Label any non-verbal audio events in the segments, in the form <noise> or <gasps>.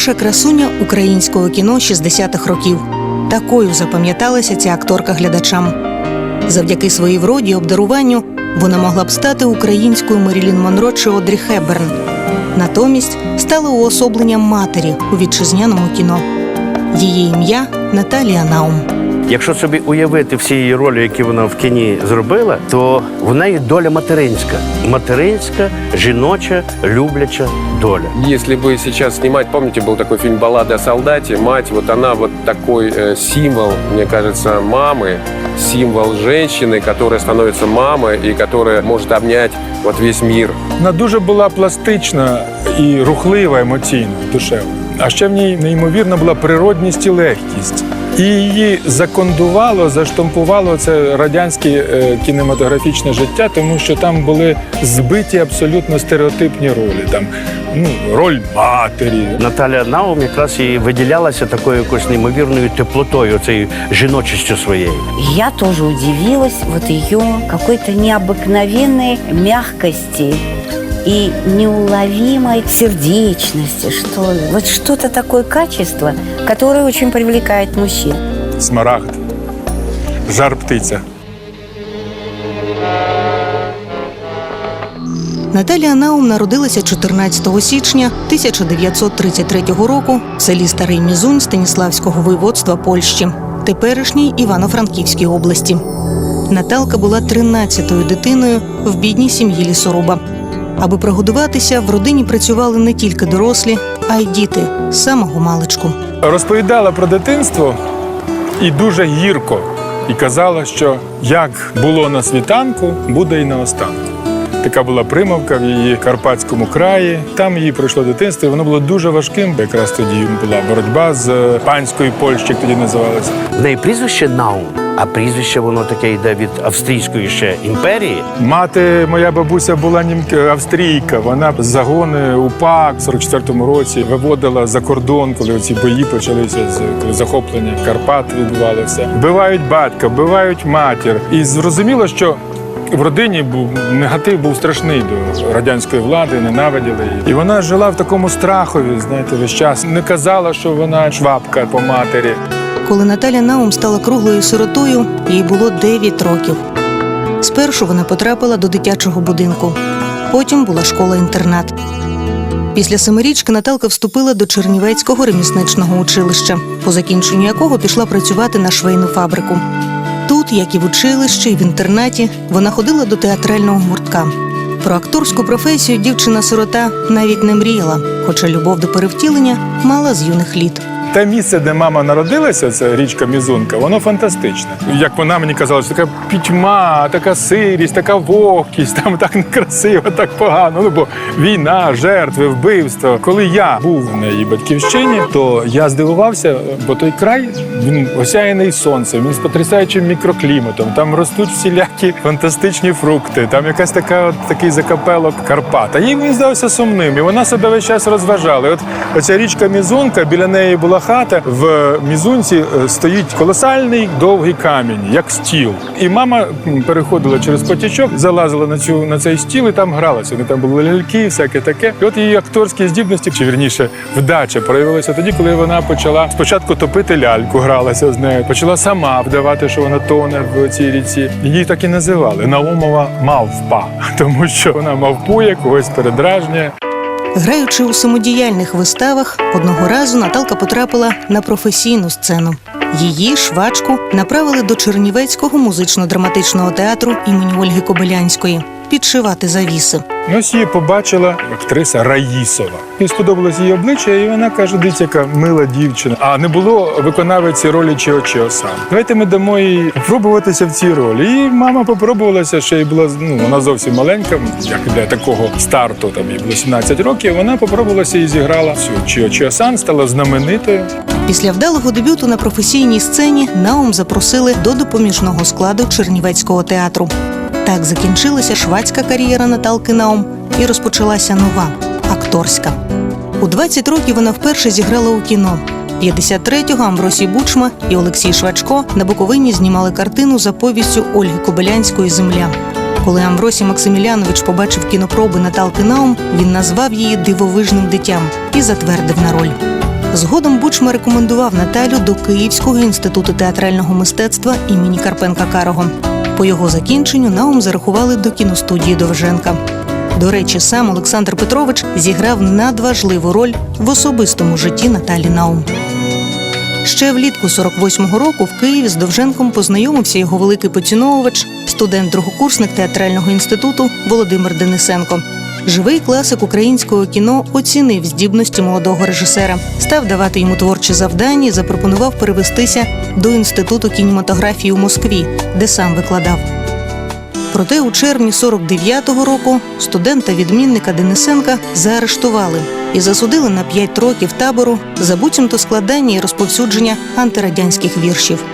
Перша красуня українського кіно 60-х років. Такою запам'яталася ця акторка глядачам. Завдяки своїй вроді обдаруванню вона могла б стати українською Мерілін Монро чи Одрі Хеберн. Натомість стала уособленням матері у вітчизняному кіно. Її ім'я Наталія Наум. Якщо собі уявити всі її ролі, які вона в кіні зробила, то в неї доля материнська. Материнська, жіноча, любляча доля. Если бы сейчас снимать, помните, был такой фильм «Баллада о солдате», мать, вот она вот такой э, символ, мне кажется, мамы, символ женщины, которая становится мамой и которая может обнять вот весь мир. Вона дуже була пластична і рухлива емоційно, душевно. А ще в ній неймовірна була природність і легкість. І її закондувало, заштампувало це радянське е, кінематографічне життя, тому що там були збиті абсолютно стереотипні ролі. Там ну, роль матері, Наталя Наум якраз і виділялася такою якоюсь неймовірною теплотою, цією жіночістю своєю. Я тоже удивилась вот ее какой-то необыкновенной мягкости и неуловимой сердечности, что ли. Вот что-то такое качество, которое очень привлекает мужчин. смарагд, жар птиця. Наталія Наум народилася 14 січня 1933 року в селі Старий Мізунь Станіславського воєводства Польщі, теперішній Івано-Франківській області. Наталка була 13-ю дитиною в бідній сім'ї лісоруба. Аби прогодуватися, в родині працювали не тільки дорослі, а й діти з самого маличку. Розповідала про дитинство і дуже гірко. І казала, що як було на світанку, буде і на останку. Така була примовка в її Карпатському краї. Там її пройшло дитинство, і воно було дуже важким. Якраз тоді була боротьба з панською Польщі, як тоді називалося. В неї прізвище Наум, а прізвище воно таке йде від австрійської ще імперії. Мати, моя бабуся була німка австрійка. Вона загони УПА в 44-му році виводила за кордон, коли ці бої почалися коли захоплення Карпат відбувалося. Вбивають батька, вбивають матір. І зрозуміло, що. В родині був негатив був страшний до радянської влади, ненавиділи її. І вона жила в такому страхові, знаєте, весь час. Не казала, що вона швабка по матері. Коли Наталя Наум стала круглою сиротою, їй було 9 років. Спершу вона потрапила до дитячого будинку, потім була школа-інтернат. Після семирічки Наталка вступила до Чернівецького ремісничного училища, по закінченню якого пішла працювати на швейну фабрику. Тут, як і в училищі, і в інтернаті, вона ходила до театрального гуртка. Про акторську професію дівчина-сирота навіть не мріяла, хоча любов до перевтілення мала з юних літ. Те місце, де мама народилася, це річка Мізунка, воно фантастичне. Як вона мені казала, що така пітьма, така сирість, така вогкість, там так некрасиво, так погано. Ну бо війна, жертви, вбивства. Коли я був на її батьківщині, то я здивувався, бо той край він осяяний сонцем, він з потрясаючим мікрокліматом. Там ростуть всілякі фантастичні фрукти. Там якась така, от такий закапелок Карпат. А їй він здався сумним, і вона себе весь час розважала. От оця річка Мізунка, біля неї була хата. В Мізунці е, стоїть колосальний довгий камінь, як стіл. І мама переходила через потічок, залазила на цю на цей стіл і там гралася. Вони там були ляльки, всяке таке. І от її акторські здібності, чи вірніше, вдача проявилася тоді, коли вона почала спочатку топити ляльку, гралася з нею, почала сама вдавати, що вона тоне в цій ріці. Її так і називали Наумова мавпа, <laughs> тому що вона мавпує, когось передражнює. Граючи у самодіяльних виставах, одного разу Наталка потрапила на професійну сцену. Її швачку направили до Чернівецького музично-драматичного театру імені Ольги Кобилянської підшивати завіси. І Ось її побачила актриса Раїсова. Їй сподобалось її обличчя, і вона каже: дивіться, яка мила дівчина. А не було виконавиці ролі Чіо сам. Давайте ми дамо їй пробуватися в цій ролі. І мама попробувалася, ще й була ну, вона зовсім маленька, як для такого старту, там їй було 17 років. Вона попробувалася і зіграла цю Чіо Сан, стала знаменитою. Після вдалого дебюту на професійній сцені Наум запросили до допоміжного складу Чернівецького театру. Так закінчилася швадська кар'єра Наталки Наум і розпочалася нова акторська. У 20 років вона вперше зіграла у кіно. 53-го Амбросій Бучма і Олексій Швачко на Буковині знімали картину за повістю Ольги Кобилянської Земля. Коли Амвросій Максимілянович побачив кінопроби Наталки Наум, він назвав її дивовижним дитям і затвердив на роль. Згодом Бучма рекомендував Наталю до Київського інституту театрального мистецтва імені Карпенка Карого. По його закінченню Наум зарахували до кіностудії Довженка. До речі, сам Олександр Петрович зіграв надважливу роль в особистому житті Наталі Наум. Ще влітку 48-го року в Києві з Довженком познайомився його великий поціновувач, студент-другокурсник театрального інституту Володимир Денисенко. Живий класик українського кіно оцінив здібності молодого режисера, став давати йому творчі завдання і запропонував перевестися до інституту кінематографії у Москві, де сам викладав. Проте у червні 49-го року студента-відмінника Денисенка заарештували і засудили на 5 років табору за буцімто складання і розповсюдження антирадянських віршів.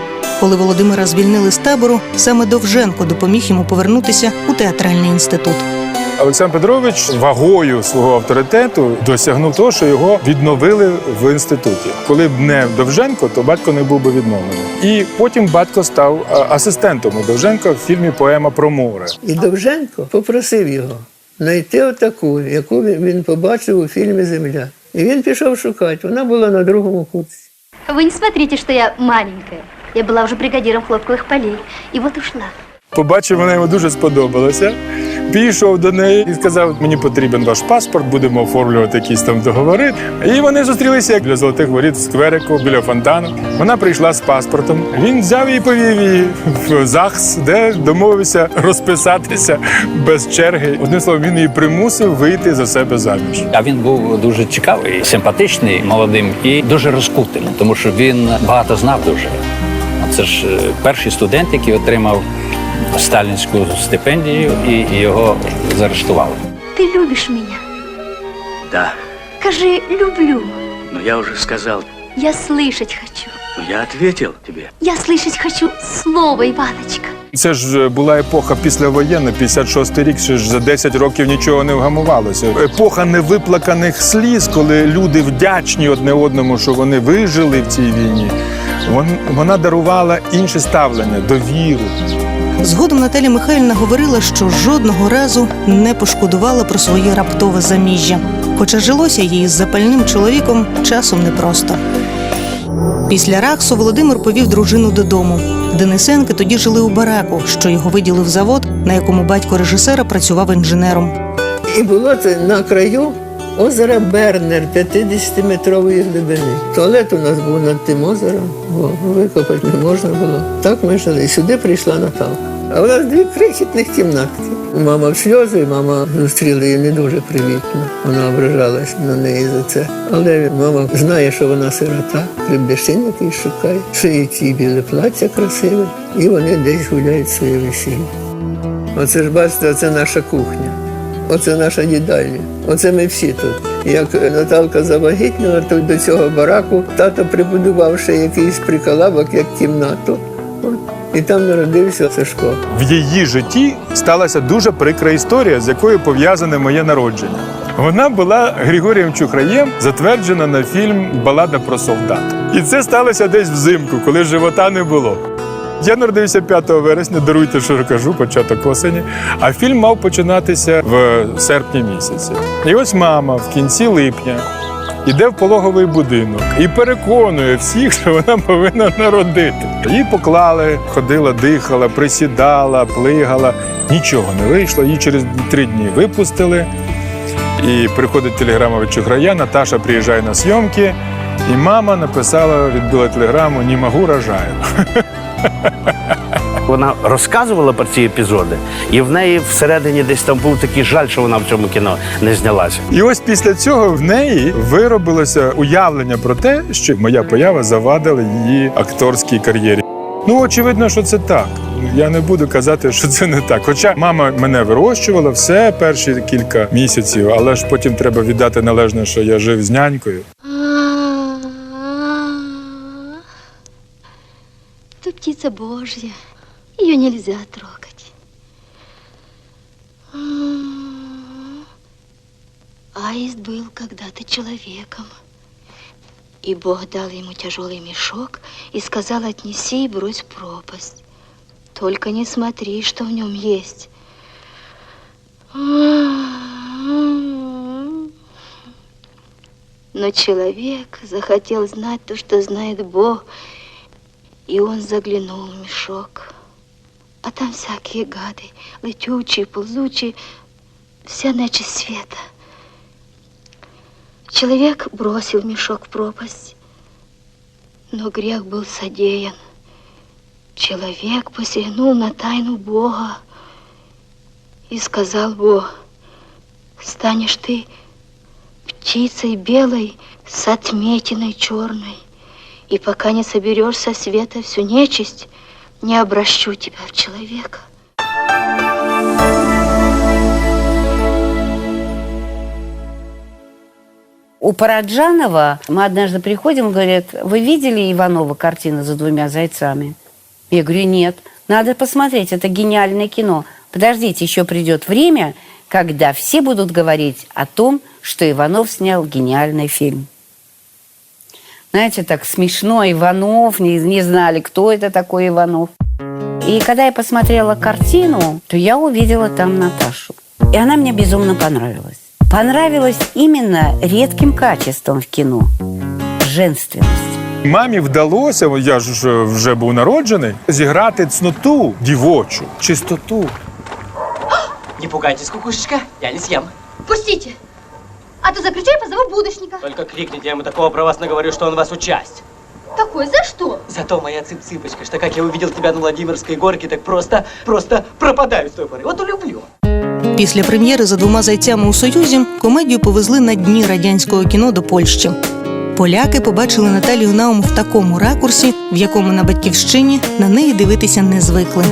Коли Володимира звільнили з табору, саме Довженко допоміг йому повернутися у театральний інститут. Олександр Петрович вагою свого авторитету досягнув того, що його відновили в інституті. Коли б не Довженко, то батько не був би відновлений. І потім батько став а, асистентом у Довженка в фільмі Поема про море. І Довженко попросив його знайти отаку, яку він він побачив у фільмі Земля. І він пішов шукати. Вона була на другому курсі. Вы не смотрите, что я маленькая. Я была уже бригадиром хлопковых полей. И вот ушла. Побачив, вона йому дуже сподобалася. Пішов до неї і сказав: мені потрібен ваш паспорт, будемо оформлювати якісь там договори. І вони зустрілися як біля золотих воріт в скверику біля фонтану. Вона прийшла з паспортом. Він взяв її, повів її в ЗАГС, де домовився розписатися без черги. Одним словом, він її примусив вийти за себе заміж. А він був дуже цікавий, симпатичний, молодим і дуже розкутим, тому що він багато знав дуже. Це ж е, перший студент, який отримав сталінську стипендію, і і його заарештували. Ты любишь меня? Да, Скажи, люблю. но я уже сказал, Я слышать хочу. но я ответил тебе. Я слышать хочу слово, Иваночка. Це ж була епоха післявоєнна, 56-й рік, ще ж за 10 років нічого не вгамувалося. Епоха невиплаканих сліз, коли люди вдячні одне одному, що вони вижили в цій війні. Вон- Вона дарувала інше ставлення, довіру. Згодом Наталя Михайлівна говорила, що жодного разу не пошкодувала про своє раптове заміжжя, хоча жилося їй з запальним чоловіком часом непросто. Після Рахсу Володимир повів дружину додому. Денисенки тоді жили у бараку, що його виділив завод, на якому батько режисера працював інженером. І було це на краю озера Бернер 50-метрової глибини. Туалет у нас був над тим озером, бо викопати не можна було. Так ми жили. І сюди прийшла Наталка. А у нас дві крихітних кімнатки. Мама в сльози, мама зустріла її не дуже привітно. Вона ображалась на неї за це. Але мама знає, що вона сирота, Любдешин який шукає, шиють їй біле плаття красиве, і вони десь гуляють своє весілля. Оце ж бачите, це наша кухня. Оце наша їдальня. Оце ми всі тут. Як Наталка завагітніла, то до цього бараку тато прибудував ще якийсь приколабок, як кімнату. І там народився Сашко. В її житті сталася дуже прикра історія, з якою пов'язане моє народження. Вона була Григорієм Чухраєм затверджена на фільм Балада про солдат. І це сталося десь взимку, коли живота не було. Я народився 5 вересня, даруйте, що кажу, початок осені. А фільм мав починатися в серпні місяці. І ось мама в кінці липня іде в пологовий будинок і переконує всіх, що вона повинна народити. Її поклали, ходила, дихала, присідала, плигала. Нічого не вийшло. Її через три дні випустили. І приходить телеграма від Чухрая, Наташа приїжджає на зйомки, і мама написала, відбила телеграму «Не могу, рожаю». <laughs> Вона розказувала про ці епізоди, і в неї всередині десь там був такий жаль, що вона в цьому кіно не знялася. І ось після цього в неї виробилося уявлення про те, що моя поява завадила її акторській кар'єрі. Ну, очевидно, що це так. Я не буду казати, що це не так. Хоча мама мене вирощувала все перші кілька місяців, але ж потім треба віддати належне, що я жив з нянькою. Птица Божья. Ее нельзя трогать. Аист был когда-то человеком. И Бог дал ему тяжелый мешок и сказал, отнеси и брось в пропасть. Только не смотри, что в нем есть. Но человек захотел знать то, что знает Бог, и он заглянул в мешок. А там всякие гады, летючие, ползучие, вся нечисть света. Человек бросил мешок в пропасть, но грех был содеян. Человек посягнул на тайну Бога, и сказал Бог, станешь ты птицей белой с отметиной черной, и пока не соберешь со света всю нечисть, не обращу тебя в человека. У Параджанова мы однажды приходим, говорят, вы видели Иванова картину «За двумя зайцами»? Я говорю, нет. Надо посмотреть, это гениальное кино. Подождите, еще придет время, когда все будут говорить о том, что Иванов снял гениальный фильм. Знаете, так смешно, Иванов, не, не знали, кто это такой Иванов. И когда я посмотрела картину, то я увидела там Наташу. И она мне безумно понравилась. Понравилась именно редким качеством в кино – женственность. Мамі вдалося, я ж вже був народжений, зіграти цноту дівочу, чистоту. <gasps> Не пугайтесь, кукушечка, я не съем. Пустите, а то закричу и позову будущника. Только крикните, я ему такого про вас наговорю, что он вас участь. Какой, за что? Зато моя цып-цыпочка, что как я увидел тебя на Владимирской горке, так просто, просто пропадаю с той поры. Вот улюблю. Після прем'єри за двома зайцями у Союзі комедію повезли на дні радянського кіно до Польщі. Поляки побачили Наталію Наум в такому ракурсі, в якому на батьківщині на неї дивитися не звикли.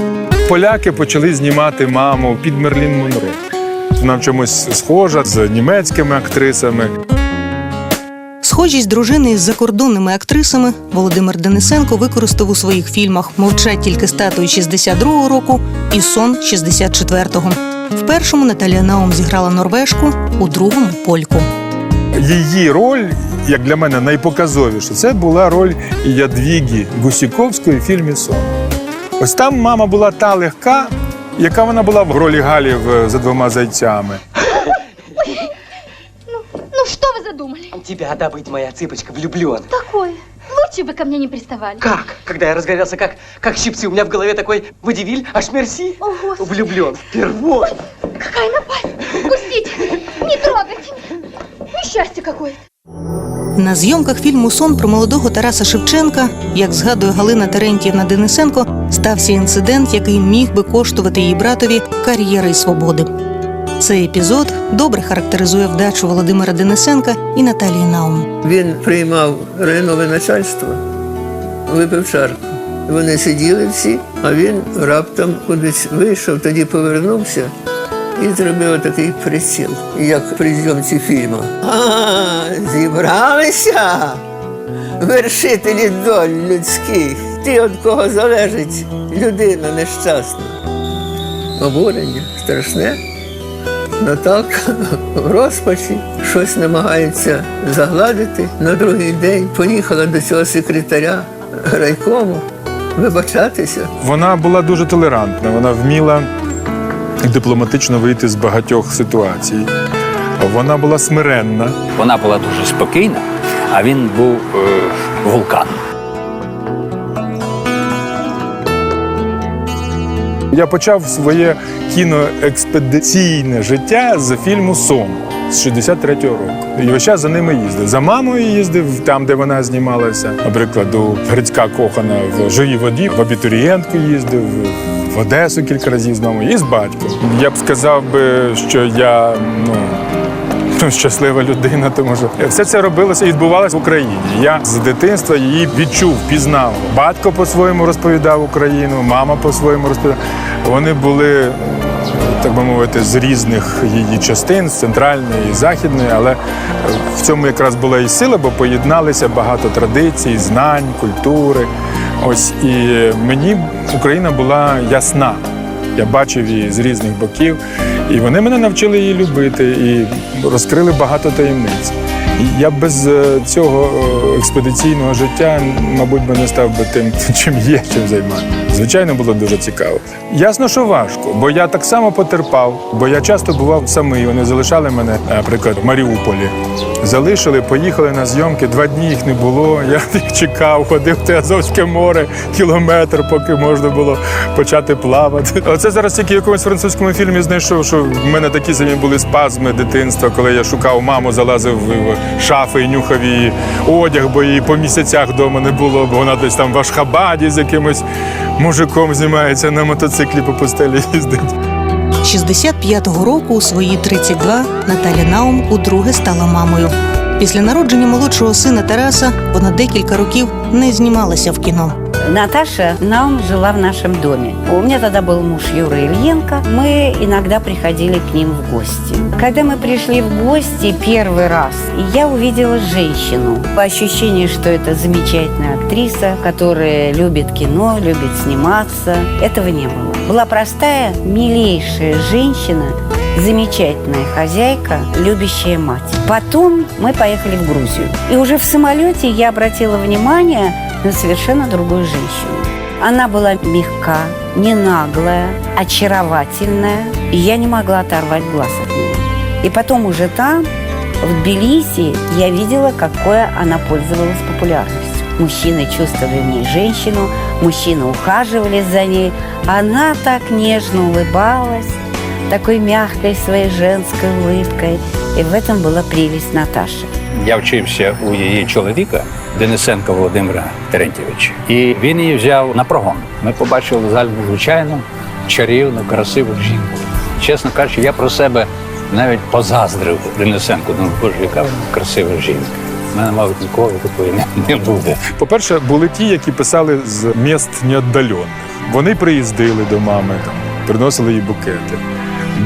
Поляки почали знімати маму під Мерлін Монро. Вона в чомусь схожа з німецькими актрисами. Схожість дружини із закордонними актрисами Володимир Денисенко використав у своїх фільмах Мовчать тільки статуї 62-го року і Сон 64-го. В першому Наталія Наум зіграла норвежку, у другому польку. Її роль, як для мене, найпоказовіша. Це була роль Ядвігі Гусіковської в фільмі Сон. Ось там мама була та легка, яка вона була в ролі Галі в за двома зайцями. Ну, что вы задумали? Тебя добыть, моя цыпочка, влюблен. Такое. Лучше бы ко мне не приставали. Как? Когда я разгорелся, как, как щипцы, у меня в голове такой водевиль, аж мерси. О, Господи. Влюблен впервой. Какая напасть! Пустите! Не трогайте! Несчастье какое-то! На зйомках фільму Сон про молодого Тараса Шевченка, як згадує Галина Терентіївна Денисенко, стався інцидент, який міг би коштувати її братові кар'єри і свободи. Цей епізод добре характеризує вдачу Володимира Денисенка і Наталії Наум. Він приймав районове начальство, випив чарку. Вони сиділи всі, а він раптом кудись вийшов, тоді повернувся і зробив такий приціл, як при зйомці фільму. А, зібралися вершителі доль людських. Ти від кого залежить людина нещасна. Обурення страшне. Ну так, в розпачі щось намагається загладити. На другий день поїхала до цього секретаря райкому вибачатися. Вона була дуже толерантна, вона вміла дипломатично вийти з багатьох ситуацій. Вона була смиренна. Вона була дуже спокійна, а він був е, вулкан. Я почав своє кіноекспедиційне життя з фільму Сон з 63-го року. І весь час за ними їздив. За мамою їздив там, де вона знімалася. Наприклад, у Грицька Кохана в живій воді, в абітурієнтку їздив. В Одесу кілька разів з мамою і з батьком. Я б сказав би, що я ну, <laughs> щаслива людина, тому що все це робилося і відбувалося в Україні. Я з дитинства її відчув, пізнав. Батько по-своєму розповідав Україну, мама по-своєму розповідала. Вони були, так би мовити, з різних її частин, з центральної і західної, але в цьому якраз була і сила, бо поєдналися багато традицій, знань, культури. Ось і мені Україна була ясна. Я бачив її з різних боків, і вони мене навчили її любити і розкрили багато таємниць. Я без е, цього е, експедиційного життя, мабуть, би не став би тим, <laughs> чим є, чим займаю. Звичайно, було дуже цікаво. Ясно, що важко. бо я так само потерпав, бо я часто бував самий. Вони залишали мене, наприклад, в Маріуполі. Залишили, поїхали на зйомки. Два дні їх не було. <laughs> Я їх чекав, ходив те Азовське море, кілометр, поки можна було почати плавати. <laughs> Оце зараз тільки в якомусь французькому фільмі знайшов, що в мене такі самі були спазми дитинства, коли я шукав маму, залазив в шафи і нюхав її одяг, бо її по місяцях вдома не було, бо вона десь там в Ашхабаді з якимось мужиком знімається на мотоциклі по пустелі їздить. 65-го року у свої 32 Наталя Наум удруге стала мамою. Після народження молодшого сина Тараса вона декілька років не знімалася в кіно. Наташа Наум жила в нашем доме. У меня тогда был муж Юра Ильенко. Мы иногда приходили к ним в гости. Когда мы пришли в гости первый раз, я увидела женщину. Ощущение, что это замечательная актриса, которая любит кино, любит сниматься. Этого не было. Была простая, милейшая женщина, замечательная хозяйка, любящая мать. Потом мы поехали в Грузию. И уже в самолете я обратила внимание на совершенно другую женщину. Она была мягка, не наглая, очаровательная. И я не могла оторвать глаз от нее. И потом уже там, в Тбилиси, я видела, какое она пользовалась популярностью. Мужчины чувствовали в ней женщину, мужчины ухаживали за ней. Она так нежно улыбалась, такой мягкой своей женской улыбкой. И в этом была прелесть Наташи. Я вчився у її чоловіка Денисенка Володимира Терентьєвича. І він її взяв на прогон. Ми побачили зальму звичайну, чарівну, красиву жінку. Чесно кажучи, я про себе навіть позаздрив Денисенку. Думаю, боже, яка красива жінка. У мене, мабуть, ніколи такої не, не буде. По-перше, були ті, які писали з міст неоддалених. Вони приїздили до мами, там, приносили їй букети.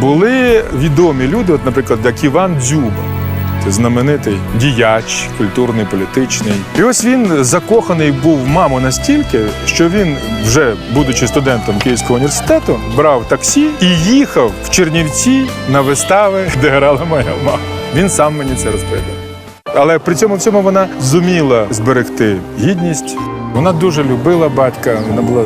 Були відомі люди, от, наприклад, як Іван Дзюба. Знаменитий діяч, культурний, політичний. І ось він закоханий був в маму настільки, що він, вже будучи студентом Київського університету, брав таксі і їхав в Чернівці на вистави, де грала моя мама. Він сам мені це розповідав. Але при цьому всьому вона зуміла зберегти гідність. Вона дуже любила батька, вона була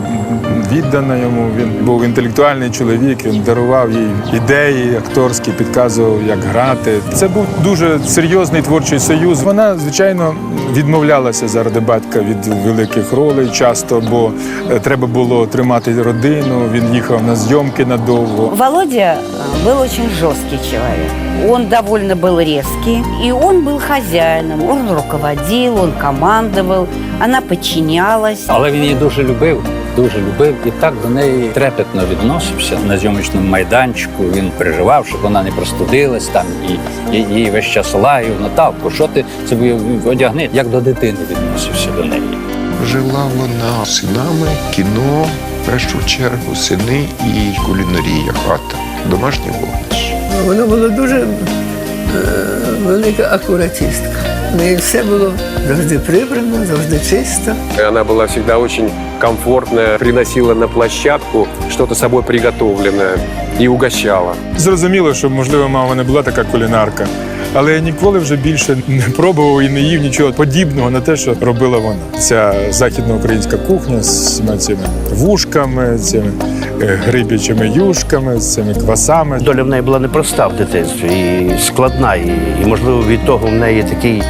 віддана йому. Він був інтелектуальний чоловік, він дарував їй ідеї акторські, підказував, як грати. Це був дуже серйозний творчий союз. Вона, звичайно, відмовлялася заради батька від великих ролей часто, бо е, треба було тримати родину. Він їхав на зйомки надовго. Володя э, был очень жесткий человек. Он довольно был резкий, и он был хозяином. Он руководил, он командовал, она подчинялась. Але він її дуже любив, дуже любив і так до неї трепетно відносився на зйомочному майданчику. Він переживав, щоб вона не простудилась там і, її весь час лаяв. Наталку, що ти собі одягни? Як до дитини відносився до неї. Жила вона синами, кіно, в першу чергу, сини і кулінарія хата. Домашнє вогнище. Вона була дуже е, велика акуратистка. В неї все було завжди прибрано, завжди чисто. И Она была всегда очень комфортная, приносила на площадку что-то собой приготовленное и угощала. Зрозуміло, що можливо мама не була така кулінарка, але я ніколи вже більше не пробував і не їв нічого подібного на те, що робила вона. Ця західноукраїнська кухня з цими- вушками, цими грибячими юшками, з цими квасами. Доля в неї була непроста в дитинстві і складна. І, і можливо, від того в неї такий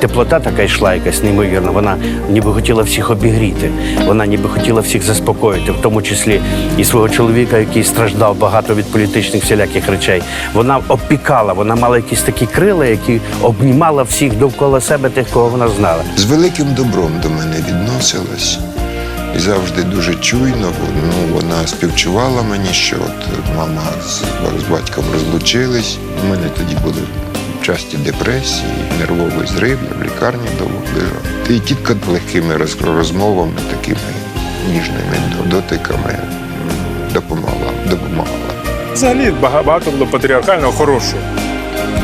теплота така йшла, якась неймовірна. Вона ніби хотіла всіх обігріти. Вона ніби хотіла всіх заспокоїти, в тому числі і свого чоловіка, який страждав багато від політичних всіляких речей. Вона опікала, вона мала якісь такі крила, які обнімала всіх довкола себе, тих, кого вона знала. З великим добром до мене відносилась. І завжди дуже чуйно, ну, вона співчувала мені, що от мама з, з батьком розлучились. У мене тоді були часті депресії, нервовий зрив, я в лікарні довго. І тітка легкими роз- розмовами, такими ніжними дотиками допомагала. допомагала. Взагалі багато було патріархального хорошого.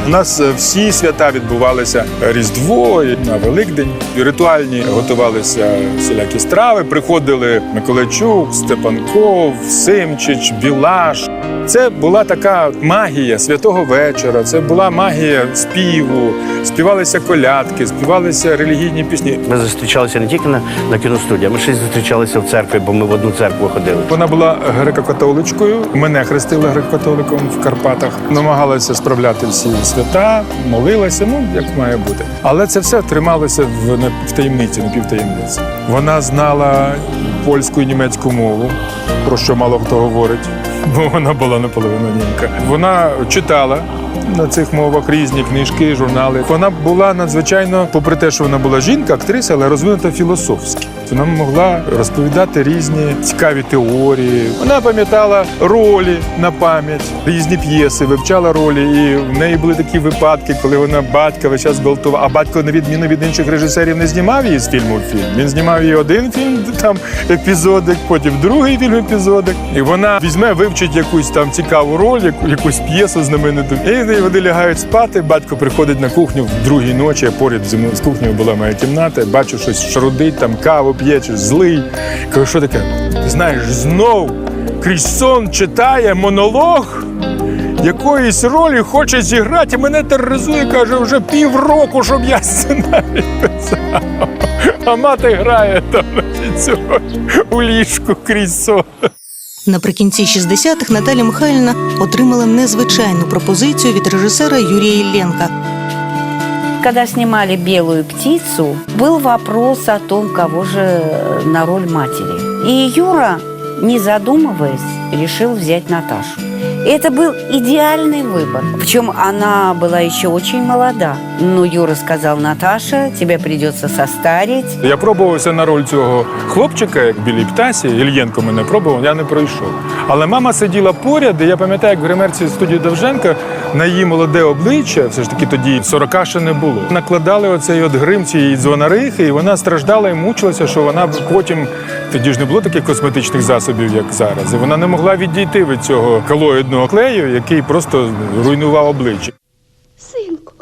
У нас е, всі свята відбувалися Різдво на Великдень. Ритуальні готувалися всілякі страви. Приходили Миколайчук, Степанков, Симчич, Білаш. Це була така магія святого вечора. Це була магія співу. Співалися колядки, співалися релігійні пісні. Ми зустрічалися не тільки на, на кіностудії, а ми ще й зустрічалися в церкві, бо ми в одну церкву ходили. Вона була греко-католичкою. Мене хрестили греко-католиком в Карпатах. Намагалася справляти всі свята, молилася, ну як має бути. Але це все трималося в, в таємниці, напівтаємниці. Вона знала польську і німецьку мову, про що мало хто говорить, бо вона була наполовину німка. Вона читала. На цих мовах різні книжки, журнали. Вона була надзвичайно, попри те, що вона була жінка, актриса, але розвинута філософськи. Вона могла розповідати різні цікаві теорії. Вона пам'ятала ролі на пам'ять, різні п'єси, вивчала ролі. І в неї були такі випадки, коли вона батька весь час гвалтувала. А батько, на відміну від інших режисерів, не знімав її з фільму в фільм. Він знімав її один фільм, там епізодик, потім другий фільм епізодик. І вона візьме, вивчить якусь там цікаву роль, яку- якусь п'єсу знамениту. І вони лягають спати. Батько приходить на кухню в другій ночі. а Поряд з кухнею була моя кімната. Бачу щось шарудить, там каву п'є, чи злий. Кажу, що таке? Знаєш, знов крізь сон читає монолог. Якоїсь ролі хоче зіграти, і мене тероризує, каже, вже півроку, щоб я сценарій писав. А мати грає там цього, у ліжку крізь сон. Наприкінці 60-х Наталя Михайлівна отримала незвичайну пропозицію від режисера Юрія Ілленка Когда снимали «Белую птицу», был вопрос о том, кого же э, на роль матери. И Юра, не задумываясь, решил взять Наташу. И это был идеальный выбор. Причем она была еще очень молода. Но Юра сказал, Наташа, тебе придется состарить. Я пробувався на роль цього хлопчика, як в білій птасі. Ільєнко мене пробував, я не пройшов. Але мама сиділа поряд, і я пам'ятаю, як в гримерці студії Довженка на її молоде обличчя, все ж таки тоді 40 ще не було. Накладали оцей от грим цієї дзвонарихи, і вона страждала і мучилася, що вона потім тоді ж не було таких косметичних засобів, як зараз. І вона не могла відійти від цього колоїдного клею, який просто руйнував обличчя. Синку,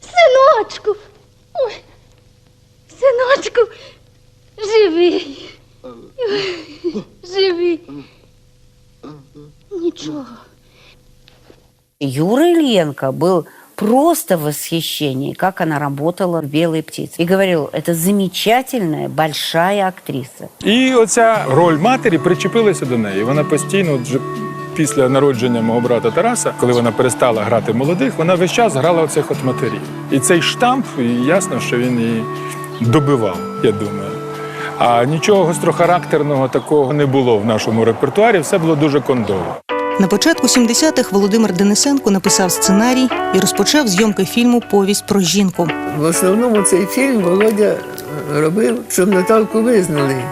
синочку, ой, синочку, живий, живий. Нічого. Юра Ильенко был просто в восхищении, как она работала в «Белой птице». И говорил, это замечательная, большая актриса. І оця роль матері причепилася до неї. Вона постійно, вже після народження мого брата Тараса, коли вона перестала грати молодих, вона весь час грала оцих от матерів. І цей штамп, і ясно, що він її добивав, я думаю. А нічого гострохарактерного такого не було в нашому репертуарі, все було дуже кондово. На початку 70-х Володимир Денисенко написав сценарій і розпочав зйомки фільму Повість про жінку. В основному цей фільм Володя робив, щоб Наталку визнали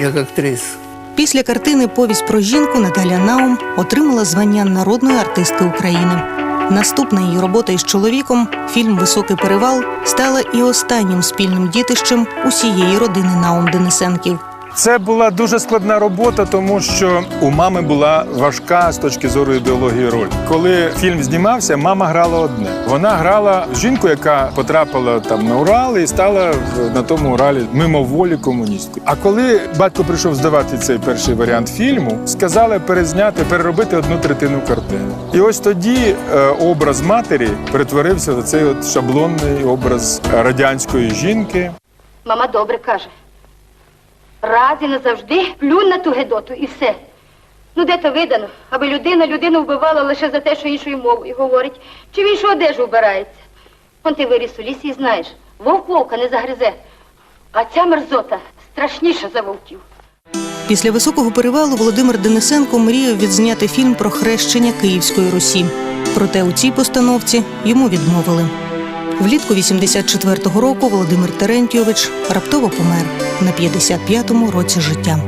як актрису. Після картини Повість про жінку Наталя Наум отримала звання народної артистки України. Наступна її робота із чоловіком, фільм Високий перевал, стала і останнім спільним дітищем усієї родини Наум Денисенків. Це була дуже складна робота, тому що у мами була важка з точки зору ідеології роль. Коли фільм знімався, мама грала одне. Вона грала жінку, яка потрапила там на Урал і стала на тому Уралі мимоволі комуністкою. А коли батько прийшов здавати цей перший варіант фільму, сказали перезняти, переробити одну третину картини. І ось тоді е, образ матері перетворився в цей от шаблонний образ радянської жінки. Мама добре каже. Раз і назавжди плюнь на ту гедоту і все. Ну, де то видано, аби людина людину вбивала лише за те, що іншою мовою говорить, чи в іншу одежу вбирається. Он ти виріс у лісі і знаєш, вовк вовка не загризе. А ця мерзота страшніша за вовків. Після високого перевалу Володимир Денисенко мріяв відзняти фільм про хрещення Київської Русі. Проте у цій постановці йому відмовили. Влітку 84-го року Володимир Терентійович раптово помер на 55-му році життя.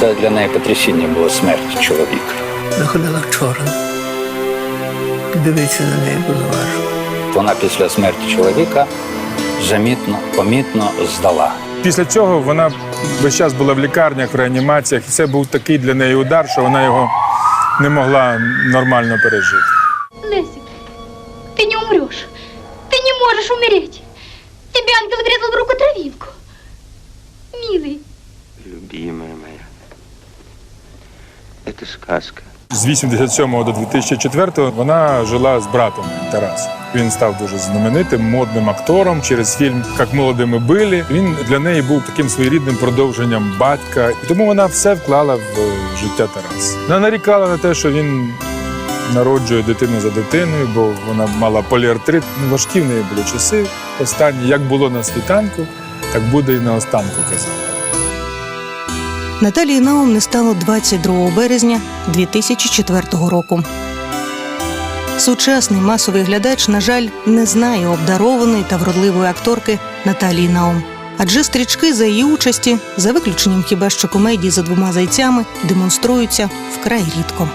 Це для неї потрясіння було смерть чоловіка. Виходила чорна. Дивитися на неї було важко. Вона після смерті чоловіка замітно, помітно здала. Після цього вона весь час була в лікарнях, в реанімаціях, і це був такий для неї удар, що вона його не могла нормально пережити. Лесик, Ты не умрешь. Ты не можешь умереть. Тебе ангел врезал в руку травинку. Милый, Любимая моя. Это сказка. З 87 до 2004 вона жила з братом Тарасом. Він став дуже знаменитим модним актором через фільм Як молоді ми били. Він для неї був таким своєрідним продовженням батька, і тому вона все вклала в життя Тараса. Вона нарікала на те, що він народжує дитину за дитиною, бо вона мала поліартрит. Ну, важкі в неї були часи. Останні, як було на світанку, так буде і на останку казала. Наталії Наум не стало 22 березня 2004 року. Сучасний масовий глядач, на жаль, не знає обдарованої та вродливої акторки Наталії Наум. Адже стрічки за її участі, за виключенням хіба що комедії за двома зайцями, демонструються вкрай рідко.